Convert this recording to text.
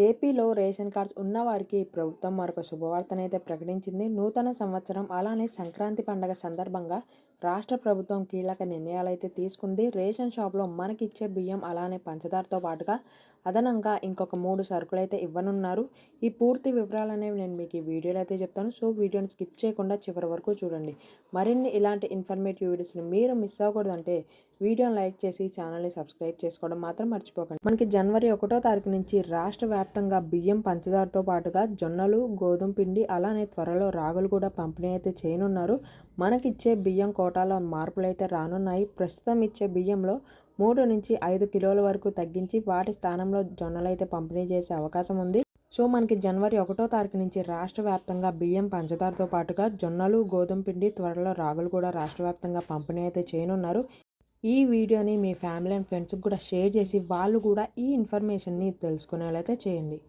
ఏపీలో ration cards ఉన్నవారికి ప్రభుత్వం మరొక శుభవార్తనైతే ప్రకటించింది. నూతన సంవత్సరం అలానే సంక్రాంతి పండగ సందర్భంగా రాష్ట్ర ప్రభుత్వం కీలక నిర్ణయాలైతే తీసుకుంది. రేషన్ షాప్లో మనకిచ్చే బియ్యం అలానే పంచదారతో పాటుగా అదనంగా ఇంకొక మూడు సరుకులు అయితే ఇవ్వనున్నారు. ఈ పూర్తి వివరాలు అనేవి నేను మీకు ఈ వీడియోలో అయితే చెప్తాను. సో వీడియోని స్కిప్ చేయకుండా చివరి వరకు చూడండి. మరిన్ని ఇలాంటి ఇన్ఫర్మేటివ్ వీడియోస్ని మీరు మిస్ అవ్వకూడదంటే వీడియోని లైక్ చేసి ఛానల్ని సబ్స్క్రైబ్ చేసుకోవడం మాత్రం మర్చిపోకండి. మనకి జనవరి ఒకటో తారీఖు నుంచి రాష్ట్ర వ్యాప్తంగా బియ్యం పంచదారతో పాటుగా జొన్నలు గోధుమ పిండి అలానే త్వరలో రాగులు కూడా పంపిణీ అయితే చేయనున్నారు. మనకిచ్చే బియ్యం కోటాలో మార్పులు అయితే రానున్నాయి. ప్రస్తుతం ఇచ్చే బియ్యంలో మూడు నుంచి ఐదు కిలోల వరకు తగ్గించి వాటి స్థానంలో జొన్నలు అయితే పంపిణీ చేసే అవకాశం ఉంది. సో మనకి జనవరి ఒకటో తారీఖు నుంచి రాష్ట్ర వ్యాప్తంగా బియ్యం పంచదారతో పాటుగా జొన్నలు గోధుమ పిండి త్వరలో రాగులు కూడా రాష్ట్ర వ్యాప్తంగా పంపిణీ అయితే చేయనున్నారు. ఈ వీడియోని మీ ఫ్యామిలీ అండ్ ఫ్రెండ్స్కి కూడా షేర్ చేసి వాళ్ళు కూడా ఈ ఇన్ఫర్మేషన్ని తెలుసుకునేలా చేయండి.